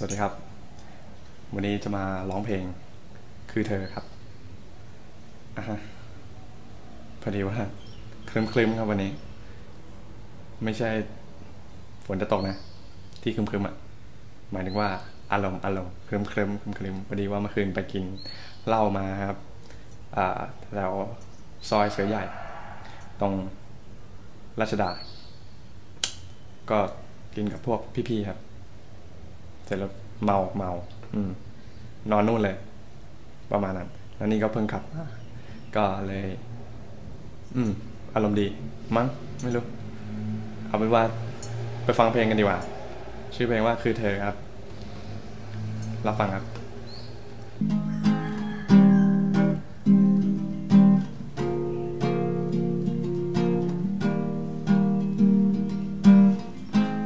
สวัสดีครับ วันนี้จะมาร้องเพลงคือเธอครับอะฮะพอดีว่าเคลิ้มคลิมครับวันนี้ ไม่ใช่ฝนจะตกนะ ที่คลึมๆอะหมายถึงว่าอารมณ์อารมณ์เคลิ้มคลิมคลึมคลิมพอดีว่าเมื่อคืนไปกินเหล้ามาครับอ่าแถวซอยเสือใหญ่ ตรงรัชดา ก็กินกับพวกพี่ๆครับ เสร็จแล้วเมาเมา อืม นอนนู่นเลย ประมาณนั้น แล้วนี่ก็เพิ่งขับมาก็เลย อืม อารมณ์ดี มั้งไม่รู้ เอาเป็นว่า ไปฟังเพลงกันดีกว่า ชื่อเพลงว่าคือเธอครับ รับฟังครับ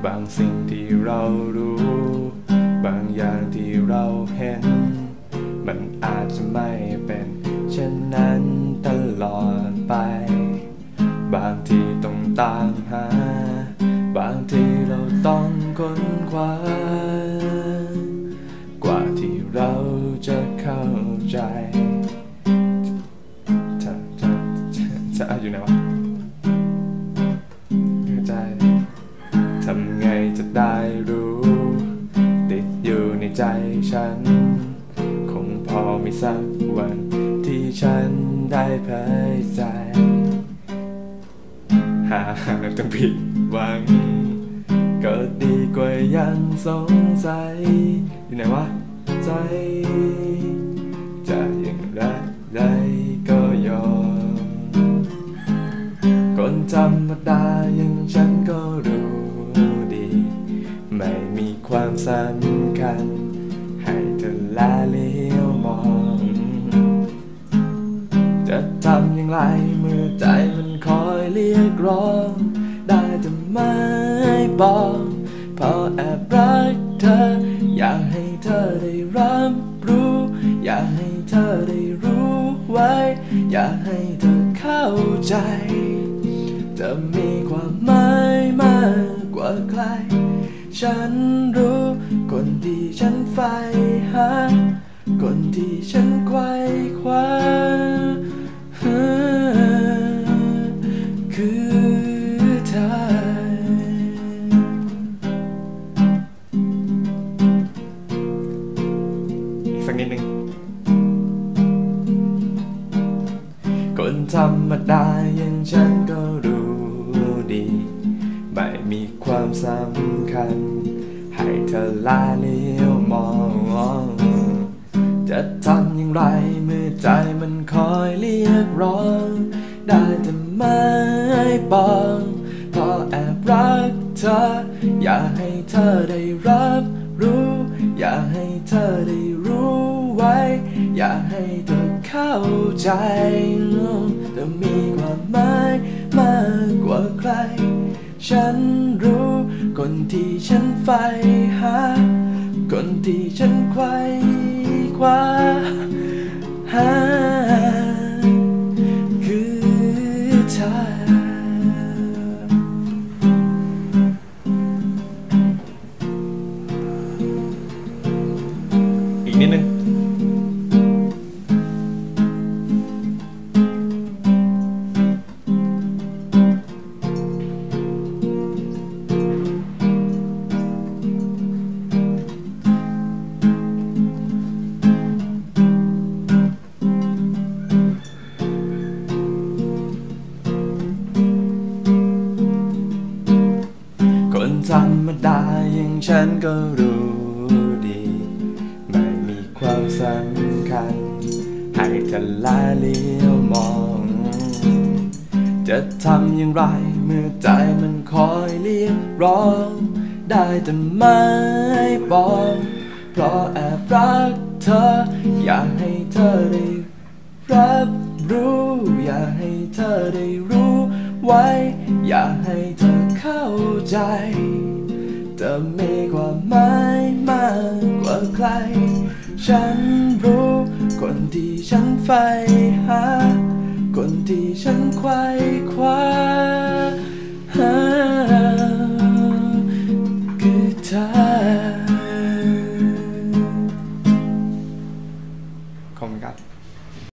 บางสิ่งที่เรารู้ บางอย่างที่เราเห็น มันอาจจะไม่เป็นเช่นนั้นตลอดไป บางทีต้องตามหา บางทีเราต้องค้นคว้า กว่าที่เราจะเข้าใจจะจะจะอยู่ไหนวะเข้าใจทำไงจะได้รู้ ฉัน คงพอมีสักวัน ที่ฉันได้เผยใจ หากต้องผิดหวัง ก็ดีกว่ายังสงสัย อยู่ไหนวะ ใจ จะอย่างไรใดก็ยอม คนธรรมดาอย่างฉันก็รู้ดี ไม่มีความสำคัญ ไรเมื่อใจมันคอยเรียกร้อง ได้แต่ไม่บอกเพราะแอบรักเธอ อยากให้เธอได้รับรู้ อยากให้เธอได้รู้ไว้ อยากให้เธอเข้าใจ จะมีความหมายมากกว่าใคร ฉันรู้คนที่ฉันใฝ่หาคนที่ฉันไขว้คว้า คนธรรมดาอย่างฉันก็รู้ดี ไม่มีความสำคัญ ให้เธอลาเลี้ยวมอง จะทำอย่างไรเมื่อใจมันคอยเรียกร้อง ได้แต่ไม่บอกเพราะแอบรักเธอ อยากให้เธอได้รับรู้ อยากให้เธอได้รู้ไว้ อยากให้เธอ เข้าใจเธอมีความหมายมากกว่าใคร ฉันรู้คนที่ฉันใฝ่หา คนที่ฉันไขว้คว้าหา ฉันก็รู้ดี ไม่มีความสำคัญ ให้เธอละเลี้ยวมอง จะทำอย่างไรเมื่อใจมันคอยเรียกร้อง ได้แต่ไม่บอกเพราะแอบรักเธอ อยากให้เธอได้รับรู้อยากให้เธอได้รู้ไว้ อยากให้เธอเข้าใจ จะมีความหมายมากกว่าใคร ฉันรู้คนที่ฉันใฝ่หา คนที่ฉันไขว้คว้า